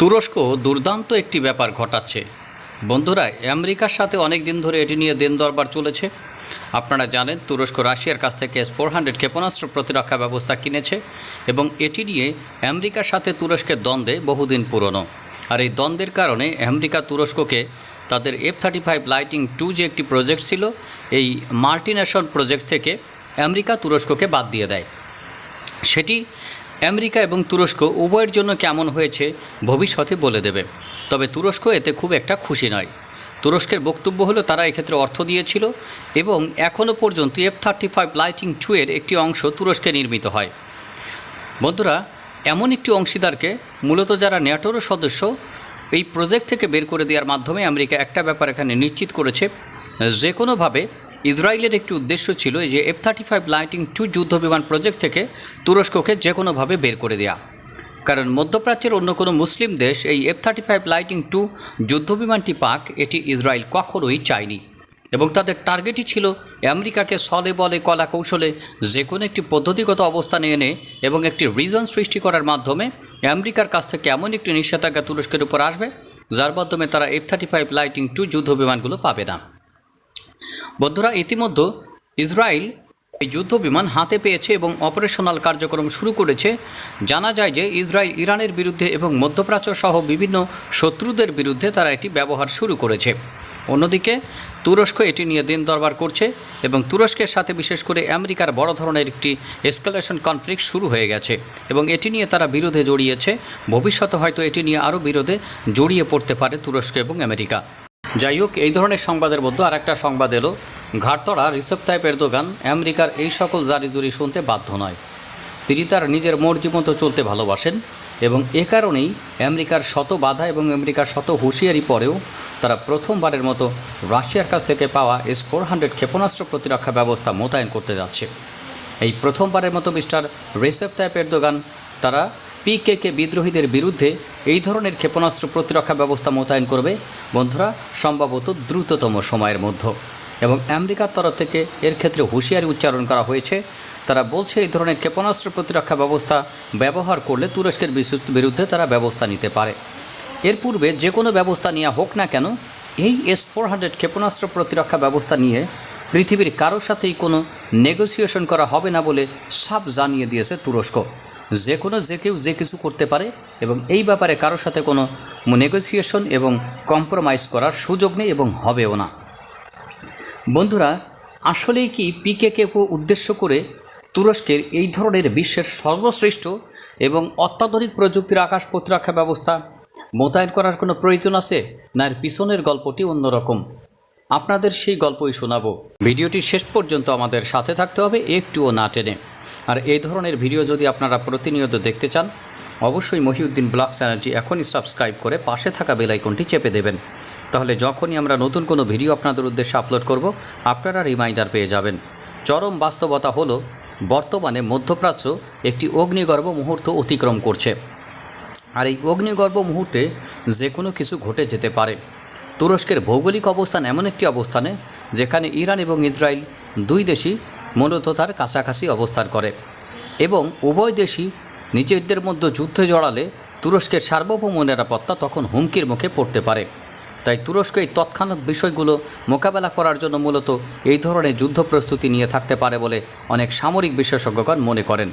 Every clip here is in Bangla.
তুরস্ক দুর্দান্ত একটি ব্যাপার ঘটাচ্ছে। বন্ধুরা, আমেরিকার সাথে অনেক দিন ধরে এটি নিয়ে দেন দরবার চলেছে। আপনারা জানেন, তুরস্ক রাশিয়ার কাছ থেকে এস ফোর হান্ড্রেড ক্ষেপণাস্ত্র প্রতিরক্ষা ব্যবস্থা কিনেছে এবং এটি নিয়ে আমেরিকার সাথে তুরস্কের দ্বন্দ্বে বহুদিন পুরনো। আর এই দ্বন্দ্বের কারণে আমেরিকা তুরস্ককে তাদের F thirty five lightning two যে একটি প্রজেক্ট ছিল, এই মাল্টিনেশন প্রজেক্ট থেকে আমেরিকা তুরস্ককে বাদ দিয়ে দেয়। সেটি আমেরিকা এবং তুরস্ক উভয়ের জন্য কেমন হয়েছে ভবিষ্যতে বলে দেবে। তবে তুরস্ক এতে খুব একটা খুশি নয়। তুরস্কের বক্তব্য হলো, তারা এক্ষেত্রে অর্থ দিয়েছিল এবং এখনও পর্যন্ত F thirty five lightning two এর একটি অংশ তুরস্কে নির্মিত হয়। বন্ধুরা, এমন একটি অংশীদারকে মূলত যারা ন্যাটোরও সদস্য, এই প্রজেক্ট থেকে বের করে দেওয়ার মাধ্যমে আমেরিকা একটা ব্যাপার এখানে নিশ্চিত করেছে। যে কোনোভাবে ইসরায়েলের একটি উদ্দেশ্য ছিল যে F thirty five lightning two যুদ্ধ বিমান প্রজেক্ট থেকে তুরস্ককে যে কোনোভাবে বের করে দেওয়া কারণ মধ্যপ্রাচ্যের অন্য কোনো মুসলিম দেশ এই F thirty five lightning two যুদ্ধ বিমানটি পাক, এটি ইসরায়েল কখনোই চায়নি। এবং তাদের টার্গেটই ছিল আমেরিকাকে সলে বলে কলা কৌশলে যে কোনো একটি পদ্ধতিগত অবস্থানে এনে এবং একটি রিজন সৃষ্টি করার মাধ্যমে আমেরিকার কাছ থেকে এমন একটি নিষেধাজ্ঞা তুরস্কের উপর আসবে, যার মাধ্যমে তারা F thirty five lightning two যুদ্ধ বিমানগুলো পাবে না। বন্ধুরা, ইতিমধ্যে ইসরায়েল এই যুদ্ধ বিমান হাতে পেয়েছে এবং অপারেশনাল কার্যক্রম শুরু করেছে। জানা যায় যে ইসরায়েল ইরানের বিরুদ্ধে এবং মধ্যপ্রাচ্য সহ বিভিন্ন শত্রুদের বিরুদ্ধে তারা এটি ব্যবহার শুরু করেছে। অন্যদিকে, তুরস্ক এটি নিয়ে দিন দরবার করছে এবং তুরস্কের সাথে বিশেষ করে আমেরিকার বড় ধরনের একটি এসকালেশন কনফ্লিক্ট শুরু হয়ে গেছে এবং এটি নিয়ে তারা বিরোধে জড়িয়েছে। ভবিষ্যতে হয়তো এটি নিয়ে আরও বিরোধে জড়িয়ে পড়তে পারে তুরস্ক এবং আমেরিকা। যাই হোক, এই ধরনের সংবাদের মধ্যে আর একটা সংবাদ এলো। ঘাটতড়া রিসেপ তাইপ এরদোগান আমেরিকার এই সকল জারিজুরি শুনতে বাধ্য নয়। তিনি তার নিজের মর্জি মতো চলতে ভালোবাসেন এবং এ কারণেই আমেরিকার শত বাধা এবং আমেরিকার শত হুঁশিয়ারি পরেও তারা প্রথমবারের মতো রাশিয়ার কাছ থেকে পাওয়া এস ফোর হান্ড্রেড ক্ষেপণাস্ত্র প্রতিরক্ষা ব্যবস্থা মোতায়েন করতে যাচ্ছে। এই প্রথমবারের মতো মিস্টার রেসেপ তাইপ এরদোগান তারা পিকেকে বিদ্রোহীদের বিরুদ্ধে এই ধরনের ক্ষেপণাস্ত্র প্রতিরক্ষা ব্যবস্থা মোতায়েন করবে, বন্ধুরা, সম্ভবত দ্রুততম সময়ের মধ্যে। এবং আমেরিকার তরফ থেকে এর ক্ষেত্রে হুঁশিয়ারি উচ্চারণ করা হয়েছে। তারা বলছে, এই ধরনের ক্ষেপণাস্ত্র প্রতিরক্ষা ব্যবস্থা ব্যবহার করলে তুরস্কের বিরুদ্ধে তারা ব্যবস্থা নিতে পারে। এর পূর্বে যে কোনো ব্যবস্থা নেওয়া হোক না কেন, এই এস ফোর হান্ড্রেড ক্ষেপণাস্ত্র প্রতিরক্ষা ব্যবস্থা নিয়ে পৃথিবীর কারোর সাথেই কোনো নেগোসিয়েশন করা হবে না বলে সাপ জানিয়ে দিয়েছে তুরস্ক। যে কোনো, যে কেউ যে কিছু করতে পারে এবং এই ব্যাপারে কারোর সাথে কোনো নেগোসিয়েশন এবং কম্প্রোমাইজ করার সুযোগ নেই এবং হবেও না। বন্ধুরা, আসলেই কি পিকেকে উদ্দেশ্য করে তুরস্কের এই ধরনের বিশ্বের সর্বশ্রেষ্ঠ এবং অত্যাধুনিক প্রযুক্তির আকাশ প্রতিরক্ষা ব্যবস্থা মোতায়েন করার কোনো প্রয়োজন আছে? না, এর পিছনের গল্পটি অন্যরকম। আপনাদের সেই গল্পই শোনাবো। ভিডিওটি শেষ পর্যন্ত আমাদের সাথে থাকতে হবে, একটুও না টেনে। আর এই ধরনের ভিডিও যদি আপনারা প্রতিনিয়ত দেখতে চান, অবশ্যই মহিউদ্দিন ব্লগ চ্যানেলটি এখনই সাবস্ক্রাইব করে পাশে থাকা বেল আইকনটি চেপে দেবেন। তাহলে যখনই আমরা নতুন কোনো ভিডিও আপনাদের উদ্দেশ্যে আপলোড করব, আপনারা রিমাইন্ডার পেয়ে যাবেন। চরম বাস্তবতা হলো, বর্তমানে মধ্যপ্রাচ্য একটি অগ্নিগর্ভ মুহূর্ত অতিক্রম করছে। আর এই অগ্নিগর্ভ মুহূর্তে যে কোনো কিছু ঘটে যেতে পারে। তুরস্কের ভৌগোলিক অবস্থান এমন একটি অবস্থানে, যেখানে ইরান এবং ইসরায়েল দুই দেশই মূলত তার কাছাকাছি অবস্থান করে। এবং উভয় দেশই নিজেদের মধ্যে যুদ্ধে জড়ালে তুরস্কের সার্বভৌম নিরাপত্তা তখন হুমকির মুখে পড়তে পারে। তাই তুরস্ক এই তৎক্ষণাৎ বিষয়গুলো মোকাবেলা করার জন্য মূলত এই ধরনের যুদ্ধ প্রস্তুতি নিয়ে থাকতে পারে বলে অনেক সামরিক বিশেষজ্ঞগণ মনে করেন।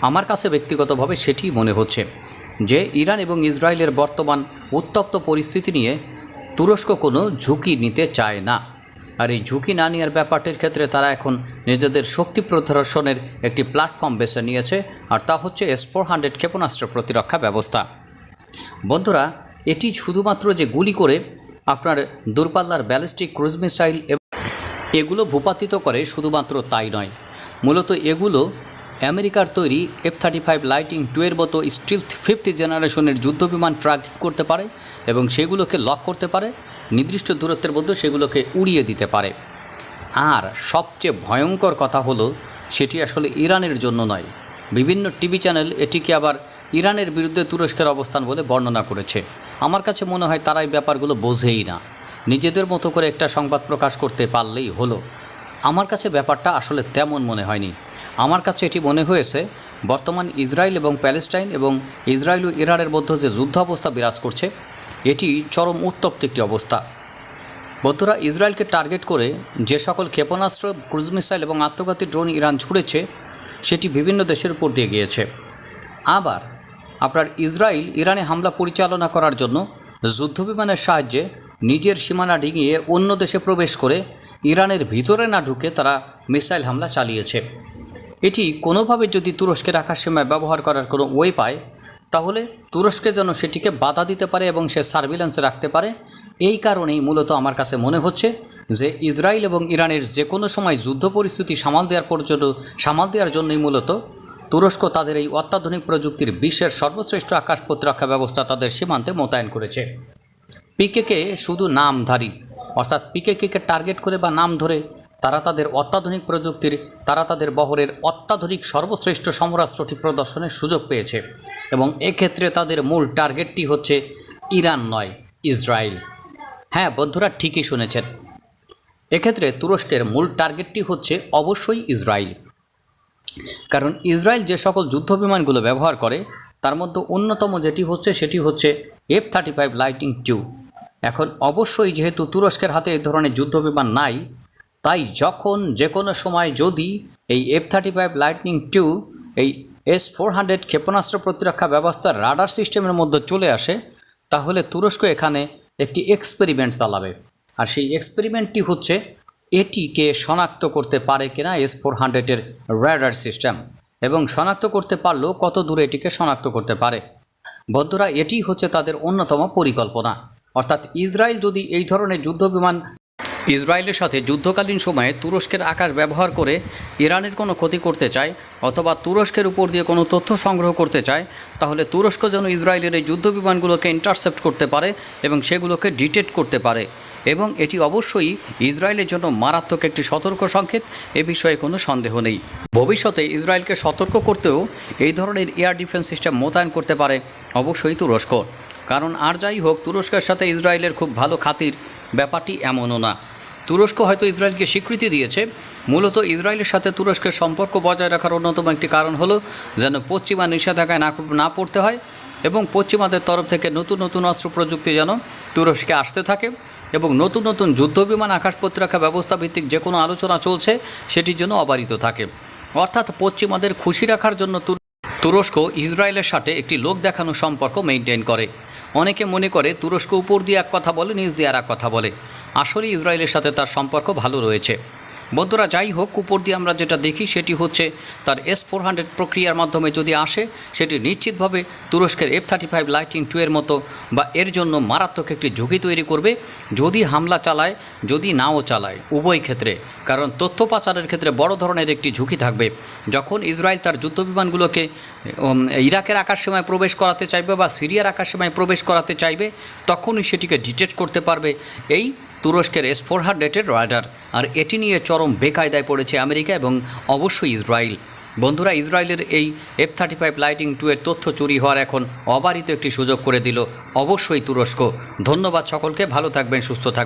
আমার কাছে ব্যক্তিগতভাবে সেটিই মনে হচ্ছে যে, ইরান এবং ইসরায়েলের বর্তমান উত্তপ্ত পরিস্থিতি নিয়ে তুরস্ক কোনো ঝুঁকি নিতে চায় না। আর এই ঝুঁকি না নেওয়ার ব্যাপারটির ক্ষেত্রে তারা এখন নিজেদের শক্তি প্রদর্শনের একটি প্ল্যাটফর্ম বেছে নিয়েছে, আর তা হচ্ছে এস ফোর হান্ড্রেড ক্ষেপণাস্ত্র প্রতিরক্ষা ব্যবস্থা। বন্ধুরা, এটি শুধুমাত্র যে গুলি করে আপনার দূরপাল্লার ব্যালিস্টিক ক্রুজ মিসাইল এগুলো ভূপাতিত করে শুধুমাত্র তাই নয়। মূলত এগুলো আমেরিকার তৈরি এফ থার্টি ফাইভ লাইটিং টুয়ের মতো স্টিল ফিফথ জেনারেশনের যুদ্ধবিমান ট্রাক করতে পারে এবং সেগুলোকে লক করতে পারে, নির্দিষ্ট দূরত্বের মধ্যে সেগুলোকে উড়িয়ে দিতে পারে। আর সবচেয়ে ভয়ঙ্কর কথা হলো, সেটি আসলে ইরানের জন্য নয়। বিভিন্ন টিভি চ্যানেল এটিকে আবার ইরানের বিরুদ্ধে তুরস্কের অবস্থান বলে বর্ণনা করেছে। আমার কাছে মনে হয় তারা এই ব্যাপারগুলো বোঝেই না। নিজেদের মতো করে একটা সংবাদ প্রকাশ করতে পারলেই হলো। আমার কাছে ব্যাপারটা আসলে তেমন মনে হয়নি। আমার কাছে এটি মনে হয়েছে, বর্তমান ইসরায়েল এবং প্যালেস্টাইন এবং ইসরায়েল ও ইরানের মধ্যে যে যুদ্ধাবস্থা বিরাজ করছে, এটি চরম উত্তপ্ত একটি অবস্থা। বন্ধুরা, ইসরায়েলকে টার্গেট করে যে সকল ক্ষেপণাস্ত্র, ক্রুজ মিসাইল এবং আত্মঘাতী ড্রোন ইরান ছুড়েছে, সেটি বিভিন্ন দেশের উপর দিয়ে গিয়েছে। আবার, আপনার ইসরায়েল ইরানে হামলা পরিচালনা করার জন্য যুদ্ধবিমানের সাহায্যে নিজের সীমানা ডিঙিয়ে অন্য দেশে প্রবেশ করে ইরানের ভিতরে না ঢুকে তারা মিসাইল হামলা চালিয়েছে। এটি কোনোভাবে যদি তুরস্কের আকাশ সীমায় ব্যবহার করার কোনো ওয়ে পায়, তাহলে তুরস্কে যেন সেটিকে বাধা দিতে পারে এবং সে সার্ভিলেন্সে রাখতে পারে। এই কারণেই মূলত আমার কাছে মনে হচ্ছে যে ইসরায়েল এবং ইরানের যে কোনো সময় যুদ্ধ পরিস্থিতি সামাল দেওয়ার পর্যন্ত, সামাল দেওয়ার জন্যই মূলত তুরস্ক তাদের এই অত্যাধুনিক প্রযুক্তির বিশ্বের সর্বশ্রেষ্ঠ আকাশ প্রতিরক্ষা ব্যবস্থা তাদের সীমান্তে মোতায়েন করেছে। পিকেকে শুধু নামধারী, অর্থাৎ পিকেকে টার্গেট করে বা নাম ধরে তারা তাদের অত্যাধুনিক প্রযুক্তির, তারা তাদের বহরের অত্যাধুনিক সর্বশ্রেষ্ঠ সমরাস্ত্রটি প্রদর্শনের সুযোগ পেয়েছে এবং এক্ষেত্রে তাদের মূল টার্গেটটি হচ্ছে ইরান নয়, ইসরায়েল। হ্যাঁ বন্ধুরা, ঠিকই শুনেছেন। এক্ষেত্রে তুরস্কের মূল টার্গেটটি হচ্ছে অবশ্যই ইসরায়েল। কারণ ইসরায়েল যে সকল যুদ্ধ বিমানগুলো ব্যবহার করে, তার মধ্যে অন্যতম যেটি হচ্ছে, সেটি হচ্ছে F thirty five lightning two এখন অবশ্যই যেহেতু তুরস্কের হাতে এ ধরনের যুদ্ধ বিমান নাই তাই যখন যে কোনো সময় যদি এই F thirty five lightning two এই এস ফোর হান্ড্রেড ক্ষেপণাস্ত্র প্রতিরক্ষা ব্যবস্থার রাডার সিস্টেমের মধ্যে চলে আসে, তাহলে তুরস্ক এখানে একটি এক্সপেরিমেন্ট চালাবে। আর সেই এক্সপেরিমেন্টটি হচ্ছে এটিকে শনাক্ত করতে পারে কিনা এস ফোর হান্ড্রেডের র্যাডার সিস্টেম এবং শনাক্ত করতে পারলেও কত দূরে এটিকে শনাক্ত করতে পারে। বন্ধুরা, এটি হচ্ছে তাদের অন্যতম পরিকল্পনা। অর্থাৎ ইসরায়েল যদি এই ধরনের যুদ্ধবিমান ইসরায়েলের সাথে যুদ্ধকালীন সময়ে তুরস্কের আকাশ ব্যবহার করে ইরানের কোনো ক্ষতি করতে চায় অথবা তুরস্কের উপর দিয়ে কোনো তথ্য সংগ্রহ করতে চায়, তাহলে তুরস্ক যেন ইসরায়েলের এই যুদ্ধবিমানগুলোকে ইন্টারসেপ্ট করতে পারে এবং সেগুলোকে ডিটেক্ট করতে পারে। এবং এটি অবশ্যই ইসরায়েলের জন্য মারাত্মক একটি সতর্ক সংকেত, এ বিষয়ে কোনো সন্দেহ নেই। ভবিষ্যতে ইসরায়েলকে সতর্ক করতেও এই ধরনের এয়ার ডিফেন্স সিস্টেম মোতায়েন করতে পারে অবশ্যই তুরস্ক। কারণ আর যাই হোক, তুরস্কের সাথে ইসরায়েলের খুব ভালো খাতির, ব্যাপারটি এমনও না। তুরস্ক হয়তো ইসরায়েলকে স্বীকৃতি দিয়েছে। মূলত ইসরায়েলের সাথে তুরস্কের সম্পর্ক বজায় রাখার অন্যতম একটি কারণ হলো যেন পশ্চিমা নিষেধাজ্ঞায় না না পড়তে হয় এবং পশ্চিমাদের তরফ থেকে নতুন নতুন অস্ত্র প্রযুক্তি যেন তুরস্কে আসতে থাকে এবং নতুন নতুন যুদ্ধবিমান আকাশ প্রতিরক্ষা ব্যবস্থা ভিত্তিক যে কোনো আলোচনা চলছে সেটির জন্য অবারিত থাকে। অর্থাৎ পশ্চিমাদের খুশি রাখার জন্য তুরস্ক ইসরায়েলের সাথে একটি লোক দেখানো সম্পর্ক মেনটেন করে। অনেকে মনে করে তুরস্ক উপর দিয়ে এক কথা বলে নিজ দিয়ে আর এক কথা বলে। আসলে ইসরায়েলের সাথে তার সম্পর্ক ভালো রয়েছে। বন্ধুরা, যাই হোক, উপর দিয়ে আমরা যেটা দেখি সেটি হচ্ছে তার এস ফোর হান্ড্রেড প্রক্রিয়ার মাধ্যমে যদি আসে, সেটি নিশ্চিতভাবে তুরস্কের F thirty five lightning two এর মতো বা এর জন্য মারাত্মক একটি ঝুঁকি তৈরি করবে, যদি হামলা চালায়, যদি নাও চালায়, উভয় ক্ষেত্রে। কারণ তথ্য পাচারের ক্ষেত্রে বড় ধরনের একটি ঝুঁকি থাকবে। যখন ইসরায়েল তার যুদ্ধবিমানগুলোকে ইরাকের আকাশসীমায় প্রবেশ করাতে চাইবে বা সিরিয়ার আকাশসীমায় প্রবেশ করাতে চাইবে, তখনই সেটিকে ডিটেক্ট করতে পারবে। এই তুরস্কের এস ফোর হান্ড্রেডের রাডার। আর এটি নিয়ে চরম বেকায়দায় পড়েছে আমেরিকা এবং অবশ্যই ইসরায়েল। বন্ধুরা, ইসরায়েলের এই F thirty five lightning two এর তথ্য চুরি হওয়ার এখন অবারিত একটি সুযোগ করে দিল অবশ্যই তুরস্ক। ধন্যবাদ সকলকে, ভালো থাকবেন, সুস্থ থাকবেন।